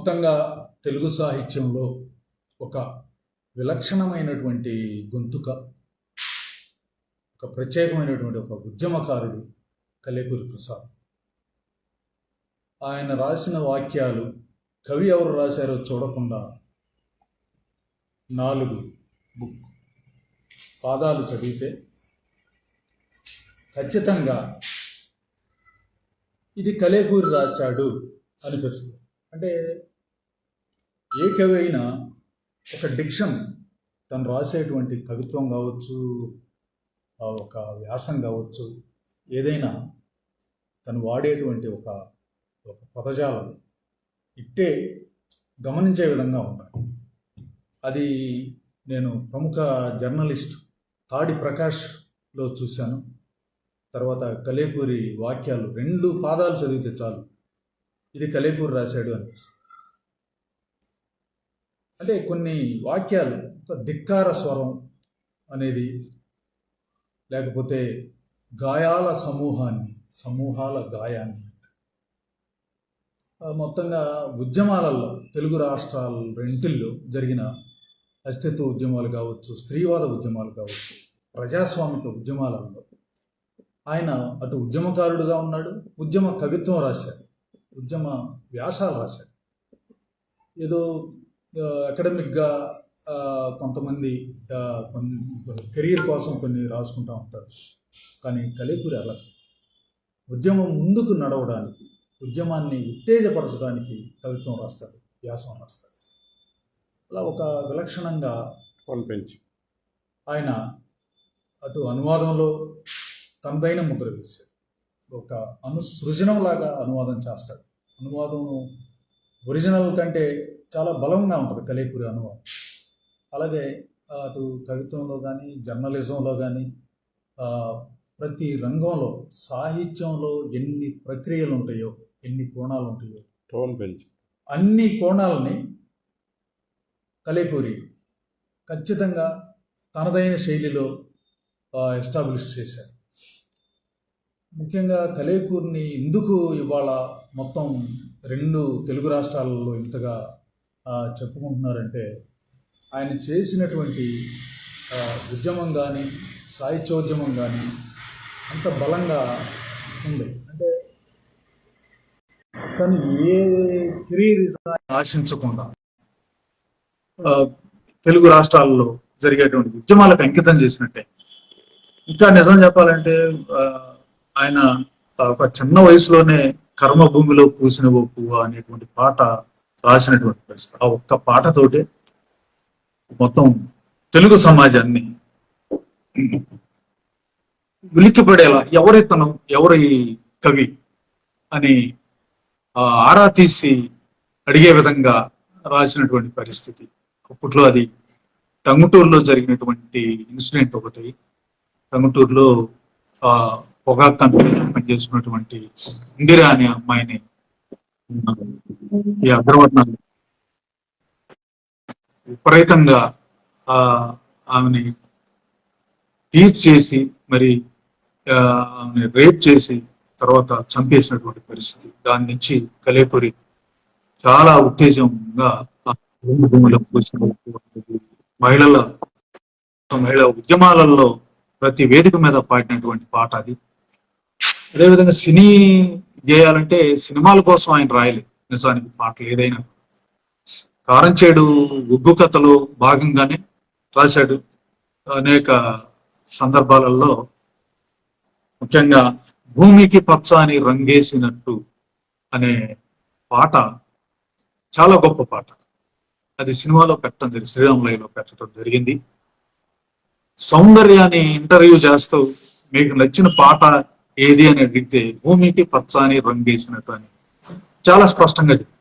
మొత్తంగా తెలుగు సాహిత్యంలో ఒక విలక్షణమైనటువంటి గొంతుక ఒక ప్రత్యేకమైనటువంటి ఒక ఉద్యమకారుడు కలేకూరి ప్రసాద్. ఆయన రాసిన వాక్యాలు కవి ఎవరు రాశారో చూడకుండా నాలుగు బుక్ పాదాలు చదివితే ఖచ్చితంగా ఇది కలేకూరి రాశాడు అనిపిస్తుంది. అంటే ఏ ఒక డిక్షన్ తను రాసేటువంటి కవిత్వం కావచ్చు ఒక వ్యాసం కావచ్చు ఏదైనా తను వాడేటువంటి ఒక ఒక పదజాలం ఇట్టే గమనించే విధంగా ఉండాలి. అది నేను ప్రముఖ జర్నలిస్ట్ తాడి ప్రకాష్లో చూశాను. తర్వాత కలేకూరి వాక్యాలు రెండు పాదాలు చదివితే చాలు. ఇది కలేకూరి రాశాడు అనిపిస్తుంది. అంటే కొన్ని వాక్యాలు ధిక్కార స్వరం అనేది లేకపోతే గాయాల సమూహాన్ని సమూహాల గాయాన్ని మొత్తంగా ఉద్యమాలలో తెలుగు రాష్ట్రాల రెంటిల్లో జరిగిన అస్తిత్వ ఉద్యమాలు కావచ్చు స్త్రీవాద ఉద్యమాలు కావచ్చు ప్రజాస్వామిక ఉద్యమాలలో ఆయన అటు ఉద్యమకారుడుగా ఉన్నాడు ఉద్యమ కవిత్వం రాశాడు ఉద్యమ వ్యాసాలు రాశాడు. ఏదో అకాడమిక్గా కొంతమంది కెరీర్ కోసం కొన్ని రాసుకుంటూ ఉంటారు. కానీ కలేకూరి అలా ఉద్యమం ముందుకు నడవడానికి ఉద్యమాన్ని ఉత్తేజపరచడానికి కవిత్వం రాస్తాడు వ్యాసం రాస్తాడు అలా ఒక విలక్షణంగా పంపించు ఆయన అటు అనువాదంలో తనదైన ముద్ర వేశాడు. ఒక అను సృజనంలాగా అనువాదం చేస్తాడు. అనువాదం ఒరిజినల్ కంటే చాలా బలంగా ఉంటుంది కలేకూరి అనువాదం. అలాగే అటు కవిత్వంలో కానీ జర్నలిజంలో కానీ ప్రతి రంగంలో సాహిత్యంలో ఎన్ని ప్రక్రియలు ఉంటాయో ఎన్ని కోణాలు ఉంటాయో టోన్ పెంచు. అన్ని కోణాలని కలేకూరి ఖచ్చితంగా తనదైన శైలిలో ఎస్టాబ్లిష్ చేశాడు. ముఖ్యంగా కలేకూరిని ఎందుకు ఇవాళ మొత్తం రెండు తెలుగు రాష్ట్రాలలో ఇంతగా చెప్పుకుంటున్నారంటే ఆయన చేసినటువంటి ఉద్యమం కానీ సాహిత్యోద్యమం కానీ అంత బలంగా ఉంది. అంటే కానీ ఏ కెరీర్ ఆశించకుండా తెలుగు రాష్ట్రాల్లో జరిగేటువంటి ఉద్యమాలకు అంకితం చేసినట్టే. ఇంకా నిజం చెప్పాలంటే ఆయన ఒక చిన్న వయసులోనే కర్మభూమిలో పూసిన ఓ పువ్వు అనేటువంటి పాట రాసినటువంటి పరిస్థితి. ఆ ఒక్క పాటతోటే మొత్తం తెలుగు సమాజాన్ని ఉలిక్కిపడేలా ఎవరితను ఎవరి కవి అని ఆరా తీసి అడిగే విధంగా రాసినటువంటి పరిస్థితి. అప్పట్లో అది టంగుటూరులో జరిగినటువంటి ఇన్సిడెంట్ ఒకటి. టంగుటూరులో ఆ పొగాకు కంపెనీ పనిచేస్తున్నటువంటి ఇందిరా అనే అమ్మాయిని ఈ అగ్రవర్ణాలు విపరీతంగా ఆ ఆమెని టీచ్ చేసి మరి ఆమెని రేప్ చేసి తర్వాత చంపేసినటువంటి పరిస్థితి. దాని నుంచి కలేపురి చాలా ఉత్తేజంగా భూమి భూమిలో మహిళల మహిళ ఉద్యమాలలో ప్రతి వేదిక మీద పాడినటువంటి పాట అది. అదేవిధంగా సినీ గేయాలంటే సినిమాల కోసం ఆయన రాయలేదు నిజానికి పాటలు ఏదైనా. కారంచేడు ఉగ్గు కథలో భాగంగానే రాశాడు. అనేక సందర్భాలలో ముఖ్యంగా భూమికి పచ్చని రంగేసినట్టు అనే పాట చాలా గొప్ప పాట. అది సినిమాలో పెట్టడం జరిగింది శ్రీరాములయ్యలో పెట్టడం జరిగింది. సౌందర్యాన్ని ఇంటర్వ్యూ చేస్తూ మీకు నచ్చిన పాట ఏది అని అడిగితే భూమికి పచ్చని రంగేసినట్టు అని. చాలా స్పష్టంగా చెప్పారు.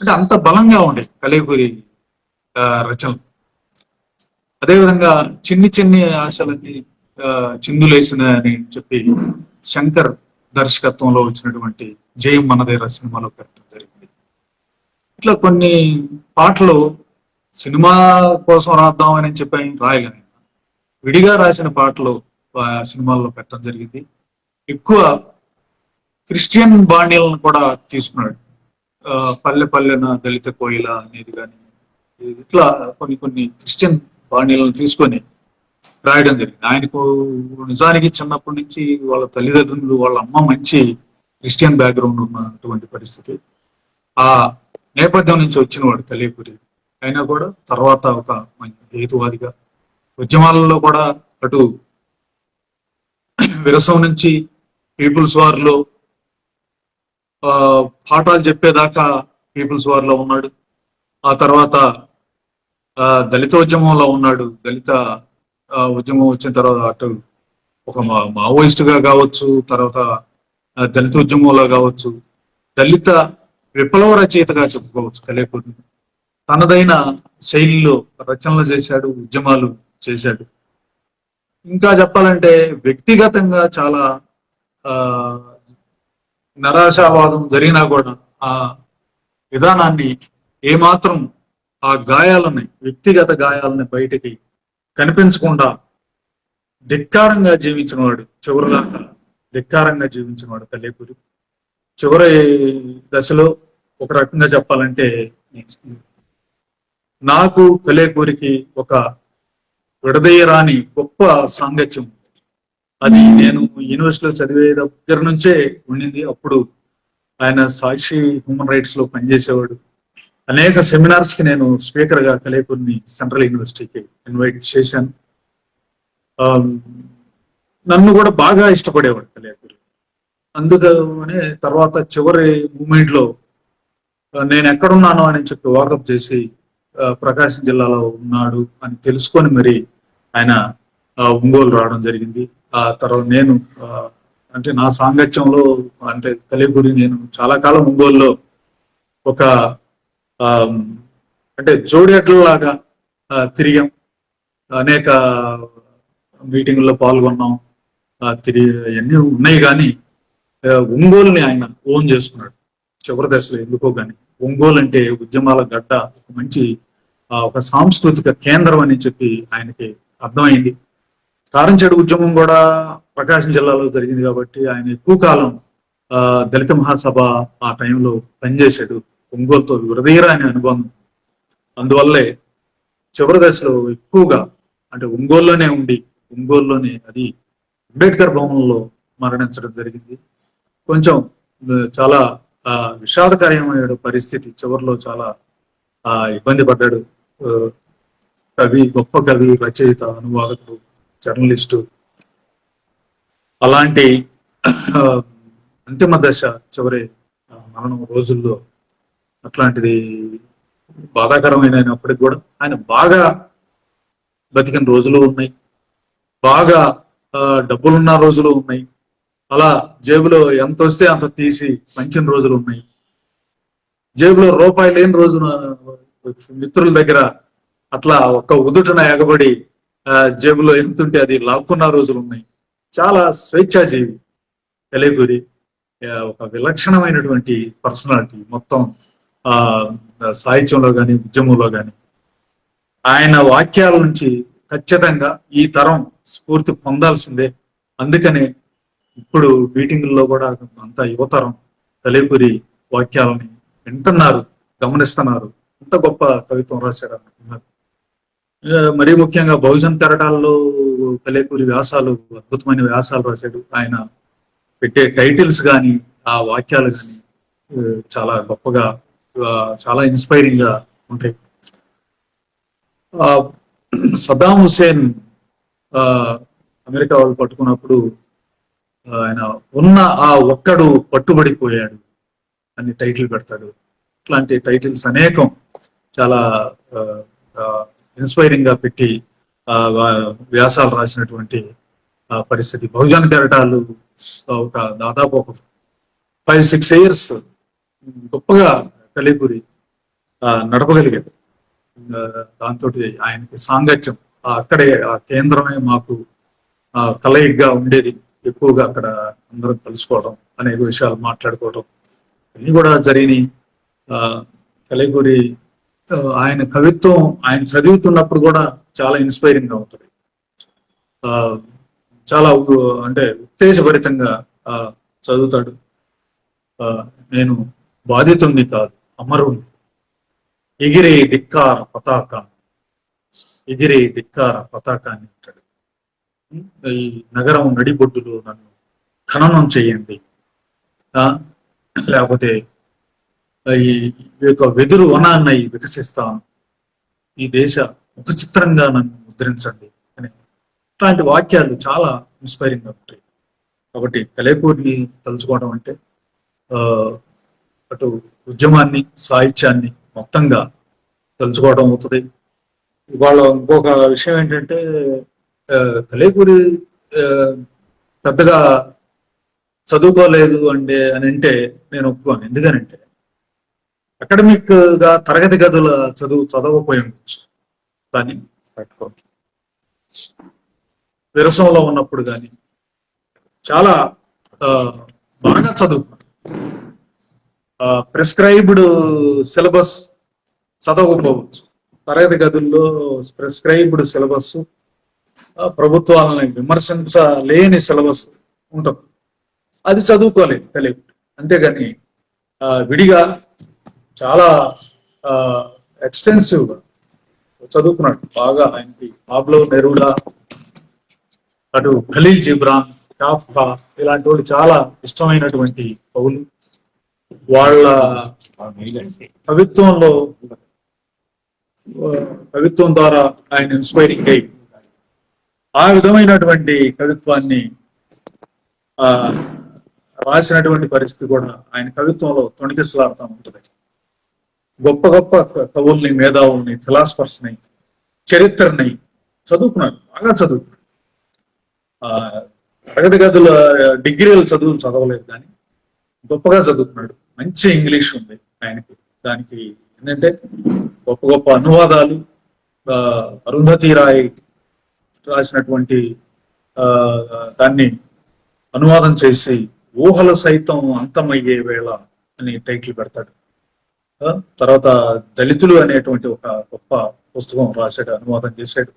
అంటే అంత బలంగా ఉండేది కలేకూరి ఆ, రచనలు. అదేవిధంగా చిన్ని చిన్ని ఆశలకి చిందులేసిన అని చెప్పి శంకర్ దర్శకత్వంలో వచ్చినటువంటి జయం మనదేర సినిమాలో పెట్టడం జరిగింది. ఇట్లా కొన్ని పాటలు సినిమా కోసం రాద్దాం అని చెప్పి ఆయన విడిగా రాసిన పాటలు సినిమాల్లో పెట్టడం జరిగింది. ఎక్కువ క్రిస్టియన్ బాణీలను కూడా తీసుకున్నాడు. ఆ, పల్లె పల్లెన దళిత కోయిల అనేది కానీ ఇట్లా కొన్ని కొన్ని క్రిస్టియన్ బాణీలను తీసుకొని రాయడం జరిగింది. ఆయనకు నిజానికి చిన్నప్పటి నుంచి వాళ్ళ తల్లిదండ్రులు వాళ్ళ అమ్మ మంచి క్రిస్టియన్ బ్యాక్గ్రౌండ్ ఉన్నటువంటి పరిస్థితి. ఆ నేపథ్యం నుంచి వచ్చినవాడు కలియపురి అయినా కూడా తర్వాత ఒక మంచి హేతువాదిగా ఉద్యమాలలో కూడా అటు విరసం నుంచి పీపుల్స్ వార్లో ఆ, పాఠాలు చెప్పేదాకా పీపుల్స్ వార్లో ఉన్నాడు. ఆ తర్వాత ఆ, దళిత ఉద్యమంలో ఉన్నాడు. దళిత ఉద్యమం వచ్చిన తర్వాత అటు ఒక మా- మావోయిస్ట్గా కావచ్చు తర్వాత దళిత ఉద్యమంలో కావచ్చు దళిత విప్లవ రచయితగా చెప్పుకోవచ్చు కలేపూర్ తనదైన శైలిలో రచనలు చేశాడు ఉద్యమాలు చేశాడు. ఇంకా చెప్పాలంటే వ్యక్తిగతంగా చాలా ఆ నిరాశావాదం జరిగినా కూడా ఆ విధానాన్ని ఏమాత్రం ఆ గాయాలని వ్యక్తిగత గాయాలని బయటికి కనిపించకుండా ధిక్కారంగా జీవించిన వాడు చివరిదాకా ధిక్కారంగా జీవించిన వాడు చివరి దశలో ఒక రకంగా చెప్పాలంటే నాకు కలేకూరికి ఒక విడదీయరాని గొప్ప సాంగత్యం. అది నేను యూనివర్సిటీలో చదివే దగ్గర నుంచే ఉండింది. అప్పుడు ఆయన సాక్షి హ్యూమన్ రైట్స్లో పనిచేసేవాడు. అనేక సెమినార్స్కి నేను స్పీకర్గా కలేకూరిని సెంట్రల్ యూనివర్సిటీకి ఇన్వైట్ చేశాను. ఆ, నన్ను కూడా బాగా ఇష్టపడేవాడు కలేకూరి అందుకనే తర్వాత చివరి మూమెంట్లో నేను ఎక్కడున్నాను అని చెప్పి వాకప్ చేసి ప్రకాశం జిల్లాలో ఉన్నాడు అని తెలుసుకొని మరి ఆయన ఒంగోలు రావడం జరిగింది. ఆ తర్వాత నేను అంటే నా సాంగత్యంలో అంటే కలిగుడి నేను చాలా కాలం ఒంగోలులో ఒక అంటే జోడేట్లలాగా తిరిగాం. అనేక మీటింగుల్లో పాల్గొన్నాం. తిరిగి అన్నీ ఉన్నాయి కానీ ఒంగోలుని ఆయన ఓన్ చేసుకున్నాడు. చివరి దశలో ఎందుకో కానీ ఒంగోలు అంటే ఉద్యమాల గడ్డ ఒక మంచి ఒక సాంస్కృతిక కేంద్రం అని చెప్పి ఆయనకి అర్థమైంది. కారంచేడు ఉద్యమం కూడా ప్రకాశం జిల్లాలో జరిగింది కాబట్టి ఆయన ఎక్కువ కాలం ఆ, దళిత మహాసభ ఆ టైంలో పనిచేశాడు. ఒంగోలుతో విడదీరాని అనుబంధం అందువల్లే చివరి దశలో ఎక్కువగా అంటే ఒంగోలులోనే ఉండి ఒంగోలులోనే అది అంబేద్కర్ భవనంలో మరణించడం జరిగింది. కొంచెం చాలా ఆ, విషాదకరమైన పరిస్థితి చివరిలో చాలా ఆ, ఇబ్బంది పడ్డాడు కవి గొప్ప కవి రచయిత అనువాదకుడు జర్నలిస్టు. అలాంటి అంతిమ దశ చివరి మరణం రోజుల్లో అట్లాంటిది బాధాకరమైన అయినప్పటికి కూడా ఆయన బాగా బతికిన రోజులు ఉన్నాయి. బాగా డబ్బులున్న రోజులు ఉన్నాయి. అలా జేబులో ఎంత వస్తే అంత తీసి పంచిన రోజులు ఉన్నాయి. జేబులో రూపాయి లేని రోజున మిత్రుల దగ్గర అట్లా ఒక్క ఉదుటన ఎగబడి ఆ, జేబులో ఎంతుంటే అది లాక్కున్న రోజులు ఉన్నాయి. చాలా స్వేచ్ఛాజీవి. తెలియకూరి ఒక విలక్షణమైనటువంటి పర్సనాలిటీ మొత్తం ఆ సాహిత్యంలో కానీ ఉద్యమంలో కానీ ఆయన వాక్యాల నుంచి ఖచ్చితంగా ఈ తరం స్ఫూర్తి పొందాల్సిందే. అందుకనే ఇప్పుడు మీటింగుల్లో కూడా అంత యువతరం కలిపురి వాక్యాలని వింటున్నారు గమనిస్తున్నారు. ఎంత గొప్ప కవిత్వం రాశారు అనుకున్నారు. మరీ ముఖ్యంగా బహుజన్ తెరటాల్లో కలేకూరి వ్యాసాలు అద్భుతమైన వ్యాసాలు రాశాడు. ఆయన పెట్టే టైటిల్స్ కానీ ఆ వాక్యాలు కానీ చాలా గొప్పగా చాలా ఇన్స్పైరింగ్గా ఉంటాయి. ఆ, సద్దాం హుసేన్ ఆ, అమెరికా వాళ్ళు పట్టుకున్నప్పుడు ఆయన ఉన్న ఆ ఒక్కడు పట్టుబడిపోయాడు అని టైటిల్ పెడతాడు. ఇట్లాంటి టైటిల్స్ అనేకం. చాలా ఇన్స్పైరింగ్గా పెట్టి ఆ, వ్యాసాలు రాసినటువంటి ఆ, పరిస్థితి. బహుజన కెరటాలు ఒక దాదాపు ఒక ఫైవ్ సిక్స్ ఇయర్స్ గొప్పగా కలిగురి ఆ, నడపగలిగాడు. దాంతో ఆయనకి సాంగత్యం అక్కడే ఆ కేంద్రమే మాకు ఆ, ఉండేది. ఎక్కువగా అక్కడ అందరం కలుసుకోవడం అనేక విషయాలు మాట్లాడుకోవడం ఇవన్నీ కూడా జరిగినాయి. ఆ, ఆయన కవిత్వం ఆయన చదువుతున్నప్పుడు కూడా చాలా ఇన్స్పైరింగ్గా ఉంటుంది. ఆ, చాలా ఉ- అంటే ఉత్తేజభరితంగా చదువుతాడు. ఆ, నేను బాధితుణ్ణి కాదు అమరుణ్ణి. ఎగిరే ధిక్కార పతాకాన్ని. ఎగిరే ధిక్కార పతాకాన్ని అంటాడు. ఈ నగరం నడిబొడ్డులో నన్ను ఖననం చేయండి. ఆ, లేకపోతే ఈ యొక్క వెదురు వనాన్ని వికసిస్తాను. ఈ దేశ ఒక చిత్రంగా నన్ను ముద్రించండి అని. ఇట్లాంటి వాక్యాలు చాలా ఇన్స్పైరింగ్గా ఉంటాయి. కాబట్టి కలేపూర్ని తలుచుకోవడం అంటే అటు ఉద్యమాన్ని సాహిత్యాన్ని మొత్తంగా తలుచుకోవడం అవుతుంది. ఇవాళ ఇంకొక విషయం ఏంటంటే కలేపూరి పెద్దగా చదువుకోలేదు అంటే అని అంటే నేను ఒప్పుకోను. ఎందుకనంటే అకాడమిక్గా తరగతి గదుల చదువు చదవకపోయి ఉండొచ్చు కానీ పట్టుకో విరసంలో ఉన్నప్పుడు కానీ చాలా బాగా చదువుకున్నాను ప్రిస్క్రైబ్డ్ సిలబస్ చదవకపోవచ్చు. తరగతి గదుల్లో ప్రిస్క్రైబ్డ్ సిలబస్ ప్రభుత్వాలని విమర్శించలేని సిలబస్ ఉంటుంది. అది చదువుకోలేదు తెలియదు. అంతేగాని విడిగా చాలా ఎక్స్టెన్సివ్ చదువుకున్నాడు. బాగా ఆయనకి పాబ్లో నెరూడా అటు ఖలీల్ జిబ్రాన్ కాఫ్కా ఇలాంటి వాళ్ళు చాలా ఇష్టమైనటువంటి కవులు వాళ్ళ కవిత్వంలో కవిత్వం ద్వారా ఆయన ఇన్స్పైరింగ్ అయ్యి ఆ విధమైనటువంటి కవిత్వాన్ని ఆ రాసినటువంటి పరిస్థితి కూడా ఆయన కవిత్వంలో తొణికిసలాడుతూ ఉంటుంది. గొప్ప గొప్ప క- కవుల్ని మేధావుల్ని ఫిలాసఫర్స్ని చరిత్రని చదువుకున్నాడు బాగా చదువుకున్నాడు. ఆ తరగతి గదుల డిగ్రీలు చదువులు చదవలేదు కానీ గొప్పగా చదువుకున్నాడు. మంచి ఇంగ్లీష్ ఉంది ఆయనకి. దానికి ఏంటంటే గొప్ప గొప్ప అనువాదాలు అరుంధతి రాయ్ రాసినటువంటి ఆ, దాన్ని అనువాదం చేసి ఊహలు సైతం అంతమయ్యే వేళ అని టైటిల్ పెడతాడు. తర్వాత దళితులు అనేటువంటి ఒక గొప్ప పుస్తకం రాశాడు అనువాదం చేశాడు.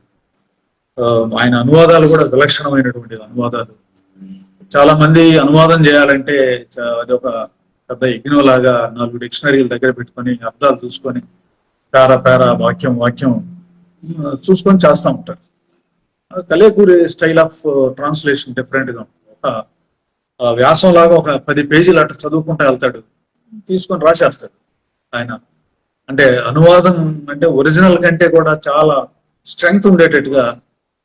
ఆయన అనువాదాలు కూడా విలక్షణమైనటువంటి అనువాదాలు. చాలా మంది అనువాదం చేయాలంటే అది ఒక పెద్ద ఇగ్నో లాగా నాలుగు డిక్షనరీల దగ్గర పెట్టుకొని అర్థాలు చూసుకొని పేర పేర వాక్యం వాక్యం చూసుకొని చేస్తూ ఉంటారు. కలేకూరి స్టైల్ ఆఫ్ ట్రాన్స్లేషన్ డిఫరెంట్గా ఉంటుంది. ఒక వ్యాసం లాగా ఒక పది పేజీలు అట్లా చదువుకుంటూ వెళ్తాడు తీసుకొని రాసేస్తాడు. ఆయన. అంటే అనువాదం అంటే ఒరిజినల్ కంటే కూడా చాలా స్ట్రెంగ్త్ ఉండేటట్టుగా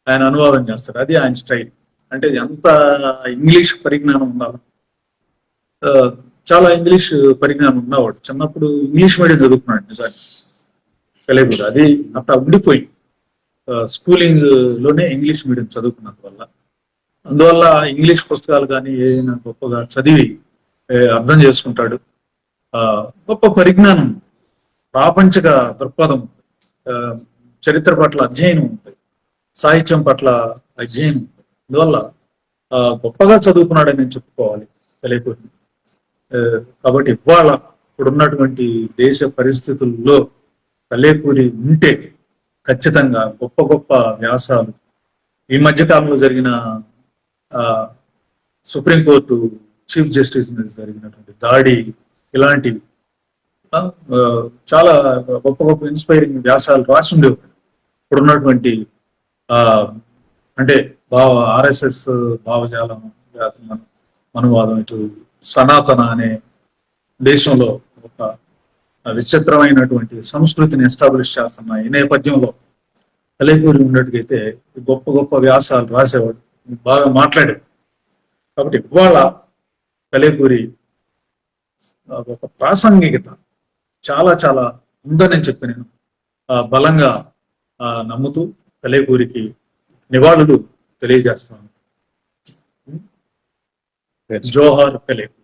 ఆయన అనువాదం చేస్తారు. అది ఆయన స్టైల్ అంటే ఎంత ఇంగ్లీష్ పరిజ్ఞానం ఉండాలి. చాలా ఇంగ్లీష్ పరిజ్ఞానం ఉన్నవాడు. చిన్నప్పుడు ఇంగ్లీష్ మీడియం చదువుకున్నాడు నిజానికి. కలేకూరి అది అట్లా ఉండిపోయింది. స్కూలింగ్లోనే ఇంగ్లీష్ మీడియం చదువుకున్నందువల్ల అందువల్ల ఇంగ్లీష్ పుస్తకాలు కానీ ఏదైనా గొప్పగా చదివి అర్థం చేసుకుంటాడు. గొప్ప పరిజ్ఞానం ప్రాపంచిక దృక్పథం ఆ, చరిత్ర పట్ల అధ్యయనం ఉంటుంది. సాహిత్యం పట్ల అధ్యయనం ఉంటుంది. అందువల్ల ఆ, గొప్పగా చదువుకున్నాడని నేను చెప్పుకోవాలి కలేకూరిని కాబట్టి ఇవాళ ఇప్పుడున్నటువంటి దేశ పరిస్థితుల్లో కలేకూరి ఉంటే ఖచ్చితంగా గొప్ప గొప్ప వ్యాసాలు. ఈ మధ్య కాలంలో జరిగిన ఆ, సుప్రీంకోర్టు చీఫ్ జస్టిస్ మీద జరిగినటువంటి దాడి ఇలాంటివి. చాలా గొప్ప గొప్ప ఇన్స్పైరింగ్ వ్యాసాలు రాసి ఉండేవాడు ఇప్పుడున్నటువంటి ఆ అంటే భావ ఆర్ఎస్ఎస్ భావజాలం లేదా మన మనువాదం ఇటు సనాతన అనే దేశంలో ఒక విచిత్రమైనటువంటి సంస్కృతిని ఎస్టాబ్లిష్ చేస్తున్న ఈ నేపథ్యంలో తలేకూరి ఉన్నట్టుగైతే గొప్ప గొప్ప వ్యాసాలు రాసేవాడు. బాగా మాట్లాడాడు. కాబట్టి ఇవాళ తలేకూరి ఒక ప్రాసంగికత. చాలా చాలా ఉందని చెప్పి నేను ఆ, బలంగా ఆ, నమ్ముతూ కలేకూరికి నివాళులు తెలియజేస్తాను. జోహార్ కలేకూరి